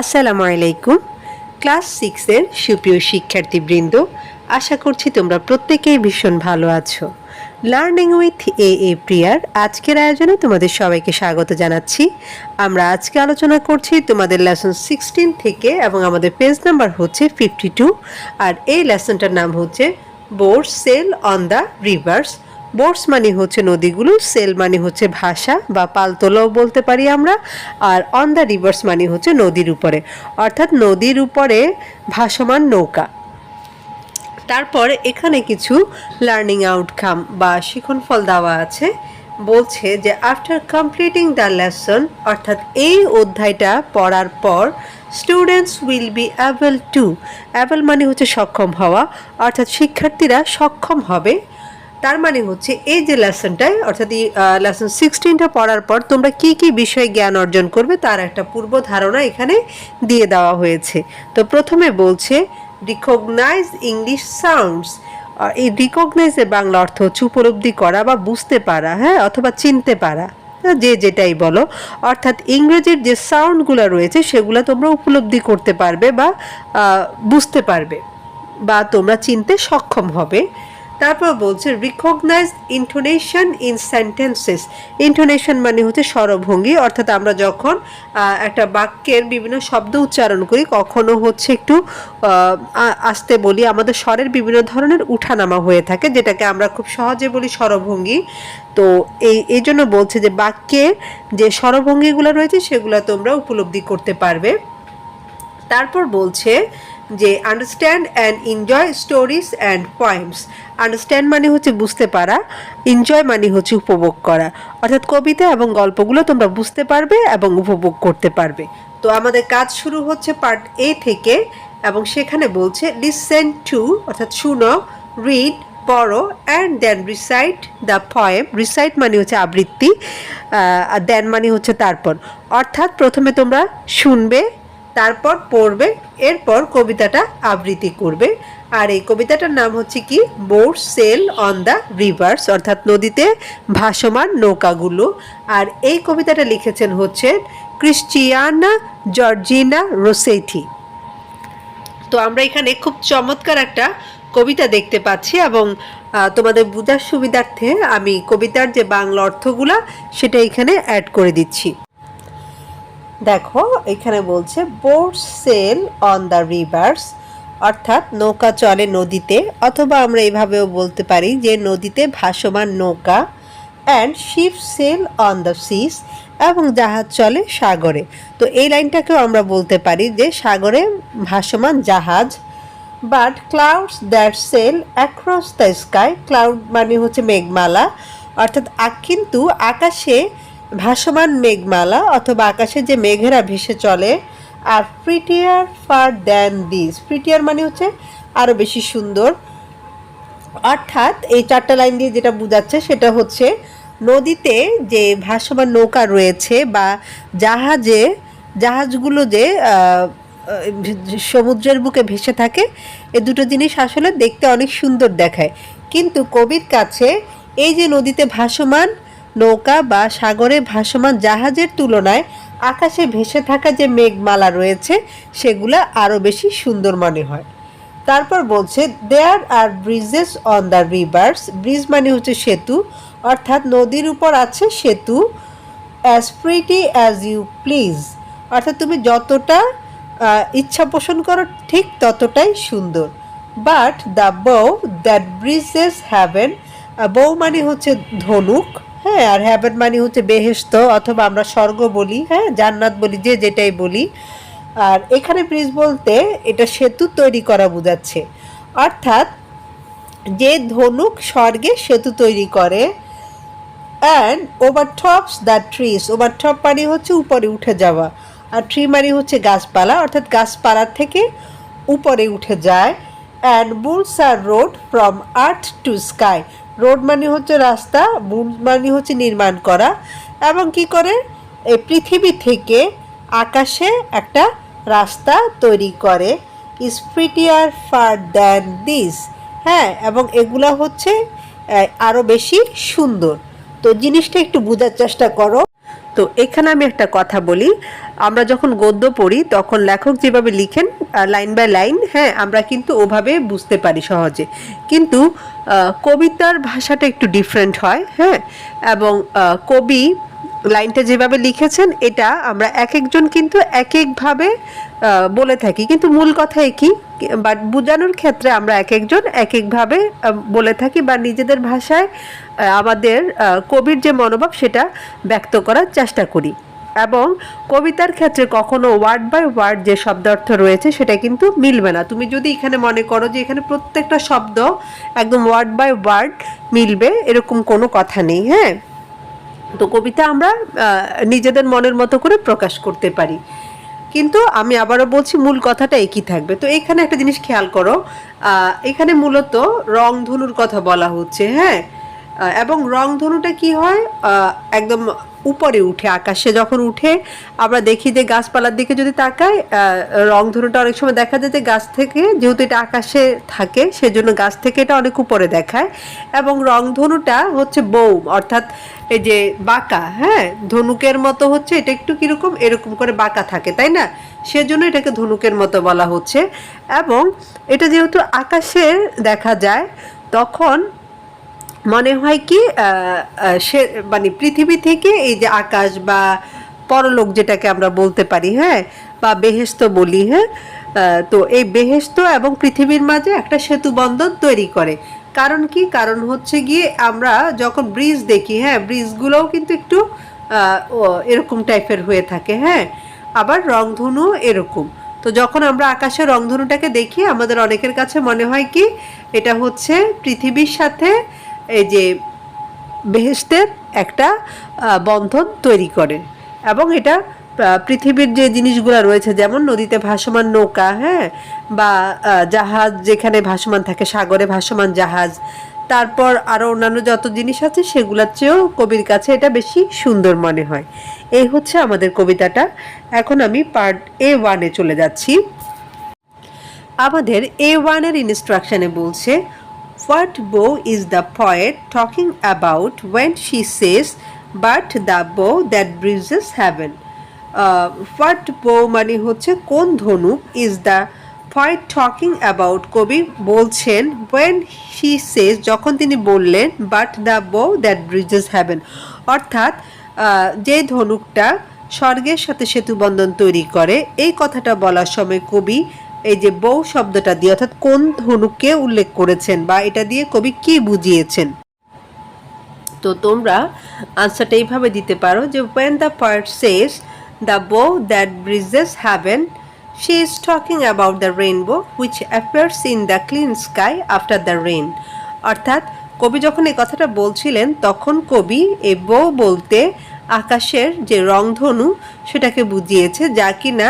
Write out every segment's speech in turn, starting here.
আসসালামু আলাইকুম। ক্লাস সিক্সের সুপ্রিয় শিক্ষার্থীবৃন্দ, আশা করছি তোমরা প্রত্যেকেই ভীষণ ভালো আছো। লার্নিং উইথ এ এ প্রিয়ার আজকের আয়োজনে তোমাদের সবাইকে স্বাগত জানাচ্ছি। আমরা আজকে আলোচনা করছি তোমাদের লেসন সিক্সটিন থেকে এবং আমাদের পেজ নাম্বার হচ্ছে ফিফটি টু আর এই লেসনটার নাম হচ্ছে board sail on the rivers boats মানে হচ্ছে নদীগুলো, সেল মানে হচ্ছে ভাষা বা পালতোলাও বলতে পারি আমরা, আর অন দ্য রিভার্স মানে হচ্ছে নদীর উপরে। অর্থাৎ নদীর উপরে ভাসমান নৌকা। তারপর এখানে কিছু লার্নিং আউটকাম বা শিখনফল দেওয়া আছে। বলছে যে আফটার কমপ্লিটিং দ্য লেসন অর্থাৎ এই অধ্যায়টা পড়ার পর students will be able to able মানে হচ্ছে সক্ষম হওয়া, অর্থাৎ শিক্ষার্থীরা সক্ষম হবে। তার মানে হচ্ছে এই যে লেসনটায় অর্থাৎ এই লেসন সিক্সটিনটা পড়ার পর তোমরা কি কি বিষয়ে জ্ঞান অর্জন করবে তার একটা পূর্ব ধারণা এখানে দিয়ে দেওয়া হয়েছে। তো প্রথমে বলছে রিকগনাইজ ইংলিশ সাউন্ডস এই রিকগনাইজের বাংলা অর্থ হচ্ছে উপলব্ধি করা বা বুঝতে পারা হ্যাঁ অথবা চিনতে পারা যে যেটাই বলো। অর্থাৎ ইংরেজির যে সাউন্ডগুলো রয়েছে সেগুলো তোমরা উপলব্ধি করতে পারবে বা বুঝতে পারবে বা তোমরা চিনতে সক্ষম হবে। তারপর বলছে recognise intonation in sentences intonation মানে হচ্ছে স্বরভঙ্গি, অর্থাৎ আমরা যখন একটা বাক্যের বিভিন্ন শব্দ উচ্চারণ করি, কখনো হচ্ছে একটু আস্তে বলি, আমাদের স্বরের বিভিন্ন ধরনের উঠানামা হয়ে থাকে, যেটাকে আমরা খুব সহজে বলি স্বরভঙ্গি। তো এই এই জন্য বলছে যে, বাক্যে যে স্বরভঙ্গিগুলো রয়েছে, সেগুলো তোমরা উপলব্ধি করতে পারবে। তারপর বলছে যে understand and enjoy stories and poems understand মানে হচ্ছে বুঝতে পারা এনজয় মানে হচ্ছে উপভোগ করা। অর্থাৎ কবিতা এবং গল্পগুলো তোমরা বুঝতে পারবে এবং উপভোগ করতে পারবে। তো আমাদের কাজ শুরু হচ্ছে পার্ট এ থেকে এবং সেখানে বলছে লিসেন টু অর্থাৎ শুনো রিড পড়ো and then recite the poem recite মানে হচ্ছে আবৃত্তি দেন মানে হচ্ছে তারপর। অর্থাৎ প্রথমে তোমরা শুনবে তারপর পড়বে, এরপর কবিতাটা আবৃত্তি করবে। আর এই কবিতাটার নাম হচ্ছে কি? Board sail on the rivers, অর্থাৎ নদীতে ভাসমান নৌকাগুলো। আর এই কবিতাটা লিখেছেন হচ্ছে ক্রিশ্চিয়ানা জর্জিনা রোসেথি তো আমরা এখানে খুব চমৎকার একটা কবিতা দেখতে পাচ্ছি এবং তোমাদের বোঝার সুবিধার্থে আমি কবিতার যে বাংলা অর্থগুলা সেটা এখানে অ্যাড করে দিচ্ছি। দেখো, এখানে বলছে boat sail on the rivers অর্থাৎ নৌকা চলে নদীতে, অথবা আমরা এভাবেও বলতে পারি যে নদীতে ভাসমান নৌকা and ship sail on the seas এবং জাহাজ চলে সাগরে। তো এই লাইনটাকেও আমরা বলতে পারি যে সাগরে ভাসমান জাহাজ but clouds that sail across the sky cloud মানে হচ্ছে মেঘমালা, অর্থাৎ কিন্তু আকাশে ভাসমান মেঘমালা অথবা আকাশে যে মেঘেরা ভেসে চলে, আর prettier far than this prettier মানে হচ্ছে আরও বেশি সুন্দর। অর্থাৎ এই চারটা লাইন দিয়ে যেটা বোঝাচ্ছে সেটা হচ্ছে নদীতে যে ভাসমান নৌকা রয়েছে বা জাহাজে, জাহাজগুলো যে সমুদ্রের বুকে ভেসে থাকে, এ দুটো জিনিস আসলে দেখতে অনেক সুন্দর দেখায়। কিন্তু কবির কাছে এই যে নদীতে ভাসমান নৌকা বা সাগরে ভাসমান জাহাজের তুলনায় আকাশে ভেসে থাকা যে মেঘমালা রয়েছে, সেগুলো আরও বেশি সুন্দর মনে হয়। তারপর বলছে there are bridges on the rivers bridge মানে হচ্ছে সেতু, অর্থাৎ নদীর উপর আছে সেতু as pretty as you please অর্থাৎ তুমি যতটা ইচ্ছা পোষণ করো, ঠিক ততটাই সুন্দর। But the bow that bridges heaven bow মানে হচ্ছে ধনুক হ্যাঁ আর হ্যাভেন মানে হচ্ছে বেহেস্ত অথবা আমরা স্বর্গ বলি হ্যাঁ জান্নাত বলি, যে যেটাই বলি। আর এখানে ব্রিজ বলতে এটা সেতু তৈরি করা বোঝাচ্ছে। অর্থাৎ যে ধনুক স্বর্গে সেতু তৈরি করে and overtops the trees overtop মানে হচ্ছে উপরে উঠে যাওয়া। আর ট্রি মানে হচ্ছে গাছপালা। অর্থাৎ গাছপালার থেকে উপরে উঠে যায়। And builds a road from earth to sky road মানে হচ্ছে রাস্তা বুল মানে হচ্ছে নির্মাণ করা। এবং কি করে? এই পৃথিবী থেকে আকাশে একটা রাস্তা তৈরি করে। Is prettier far than this হ্যাঁ এবং এগুলা হচ্ছে আরও বেশি সুন্দর। তো জিনিসটা একটু বোঝার চেষ্টা করো। তো এখানে আমি একটা কথা বলি। আমরা যখন গদ্য পড়ি, তখন লেখক যেভাবে লিখেন লাইন বাই লাইন হ্যাঁ আমরা কিন্তু ওভাবে বুঝতে পারি সহজে। কিন্তু কবিতার ভাষাটা একটু ডিফারেন্ট হয় হ্যাঁ এবং কবি লাইনটা যেভাবে লিখেছেন, এটা আমরা এক একজন কিন্তু এক একভাবে বলে থাকি। কিন্তু মূল কথা একই বাট বোঝানোর ক্ষেত্রে আমরা এক একজন এক একভাবে বলে থাকি বা নিজেদের ভাষায় আমাদের কবির যে মনোভাব সেটা ব্যক্ত করার চেষ্টা করি। এবং কবিতার ক্ষেত্রে কখনো ওয়ার্ড বাই ওয়ার্ড যে শব্দার্থ রয়েছে সেটা কিন্তু মিলবে না। তুমি যদি এখানে মনে করো যে এখানে প্রত্যেকটা শব্দ একদম ওয়ার্ড বাই ওয়ার্ড মিলবে, এরকম কোনো কথা নেই হ্যাঁ? তো কবিতা আমরা নিজেদের মনের মতো করে প্রকাশ করতে পারি। কিন্তু আমি আবারও বলছি, মূল কথাটা একই থাকবে। তো এখানে একটা জিনিস খেয়াল করো এখানে মূলত রংধনুর কথা বলা হচ্ছে হ্যাঁ? এবং এবং রংধনুটা কি হয়? একদম উপরে উঠে, আকাশে যখন উঠে, আমরা দেখি যে গাছপালার দিকে যদি তাকাই রংধনুটা অনেক সময় দেখা যায় যে গাছ থেকে, যেহেতু এটা আকাশে থাকে, সেজন্য গাছ থেকে এটা অনেক উপরে দেখায়। এবং রংধনুটা হচ্ছে বউ, অর্থাৎ এই যে বাঁকা হ্যাঁ? ধনুকের মতো হচ্ছে, এটা একটু কীরকম, এরকম করে বাঁকা থাকে, তাই না? সেজন্য এটাকে ধনুকের মতো বলা হচ্ছে। এবং এটা যেহেতু আকাশের দেখা যায়, তখন মনে হয় কি সে মানে পৃথিবী থেকে এই যে আকাশ বা পরলোক যেটাকে আমরা বলতে পারি হ্যাঁ বা বেহেস্ত বলি হ্যাঁ তো এই বেহেস্ত এবং পৃথিবীর মাঝে একটা সেতু বন্ধন তৈরি করে। কারণ কি? কারণ হচ্ছে গিয়ে আমরা যখন ব্রিজ দেখি হ্যাঁ ব্রিজগুলোও কিন্তু একটু এরকম টাইপের হয়ে থাকে হ্যাঁ আবার রংধনু এরকম। তো যখন আমরা আকাশের রংধনুটাকে দেখি, আমাদের অনেকের কাছে মনে হয় কি, এটা হচ্ছে পৃথিবীর সাথে এই যে বেহেস্তের একটা বন্ধন তৈরি করে। এবং এটা পৃথিবীর যে জিনিসগুলো রয়েছে, যেমন নদীতে ভাসমান নৌকা হ্যাঁ বা জাহাজ, যেখানে ভাসমান থাকে, সাগরে ভাসমান জাহাজ, তারপর আরও অন্যান্য যত জিনিস আছে, সেগুলোর চেয়েও কবির কাছে এটা বেশি সুন্দর মনে হয়। এই হচ্ছে আমাদের কবিতাটা। এখন আমি পার্ট এ ওয়ানে চলে যাচ্ছি। আমাদের এ ওয়ানের ইনস্ট্রাকশনে বলছে what bow is the poet talking about when she says but the bow that bridges heaven what bow মানে হচ্ছে কোন ধনুক is the poet talking about কবি বলছেন ওয়েন শি সেস যখন তিনি বললেন but the bow that bridges heaven অর্থাৎ যে ধনুকটা স্বর্গের সাথে সেতু বন্ধন তৈরি করে, এই কথাটা বলার সময় কবি এই যে বউ শব্দটা দিয়ে, অর্থাৎ কোন ধনুককে উল্লেখ করেছেন বা এটা দিয়ে কবি কি বুঝিয়েছেন? তো তোমরা আনসারটা এইভাবে দিতে পারো যে when the poet says the bow that bridges heaven she is talking about the rainbow which appears in the clean sky after the rain অর্থাৎ কবি যখন এই কথাটা বলছিলেন, তখন কবি এ বউ বলতে আকাশের যে রংধনু, সেটাকে বুঝিয়েছে, যা কিনা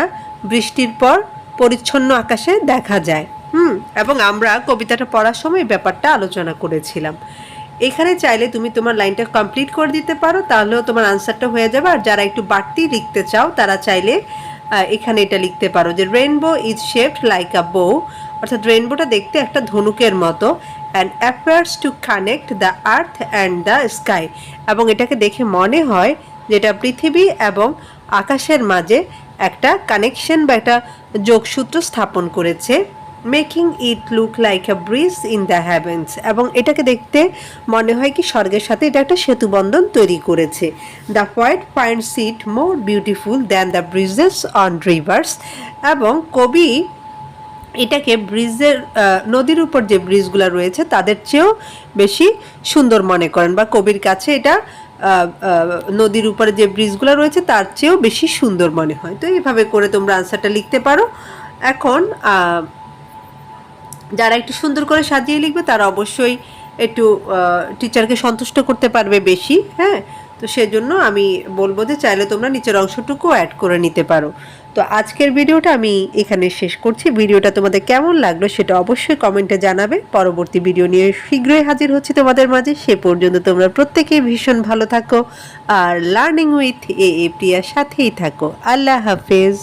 বৃষ্টির পর পরিচ্ছন্ন আকাশে দেখা যায়। হুম, এবং আমরা কবিতাটা পড়ার সময় ব্যাপারটা আলোচনা করেছিলাম। এখানে চাইলে তুমি তোমার লাইনটা কমপ্লিট করে দিতে পারো, তাহলেও তোমার আনসারটা হয়ে যাবে। আর যারা একটু বাড়তি লিখতে চাও, তারা চাইলে এখানে এটা লিখতে পারো যে rainbow is shaped like a bow অর্থাৎ রেইনবোটা দেখতে একটা ধনুকের মতো and appears to connect the earth and the sky এবং এটাকে দেখে মনে হয় যেটা পৃথিবী এবং আকাশের মাঝে একটা কানেকশন বা একটা যোগসূত্র স্থাপন করেছে making it look like a bridge in the heavens এবং এটাকে দেখতে মনে হয় কি স্বর্গের সাথে এটা একটা সেতুবন্ধন তৈরি করেছে। The white finds it more beautiful than the bridges on rivers এবং কবি এটাকে ব্রিজের নদীর উপর যে ব্রিজগুলো রয়েছে তাদের চেয়েও বেশি সুন্দর মনে করেন বা কবির কাছে এটা নদীর উপরে যে ব্রিজগুলো রয়েছে, তার চেয়েও বেশি সুন্দর মনে হয়। তো এইভাবে করে তোমরা আনসারটা লিখতে পারো। এখন যারা একটু সুন্দর করে সাজিয়ে লিখবে, তারা অবশ্যই একটু টিচারকে সন্তুষ্ট করতে পারবে বেশি হ্যাঁ? তো সেজন্য আমি বলব যে চাইলে তোমরা নিচের অংশটুকু অ্যাড করে নিতে পারো। তো আজকের ভিডিওটা আমি এখানে শেষ করছি। ভিডিওটা তোমাদের কেমন লাগল সেটা অবশ্যই কমেন্টে জানাবে। পরবর্তী ভিডিও নিয়ে শীঘ্রই হাজির হচ্ছে তোমাদের মাঝে। সে পর্যন্ত তোমরা প্রত্যেকেই ভীষণ ভালো থাকো আর লার্নিং উইথ এ এ প্রিয়ার সাথেই থাকো। আল্লাহ হাফেজ।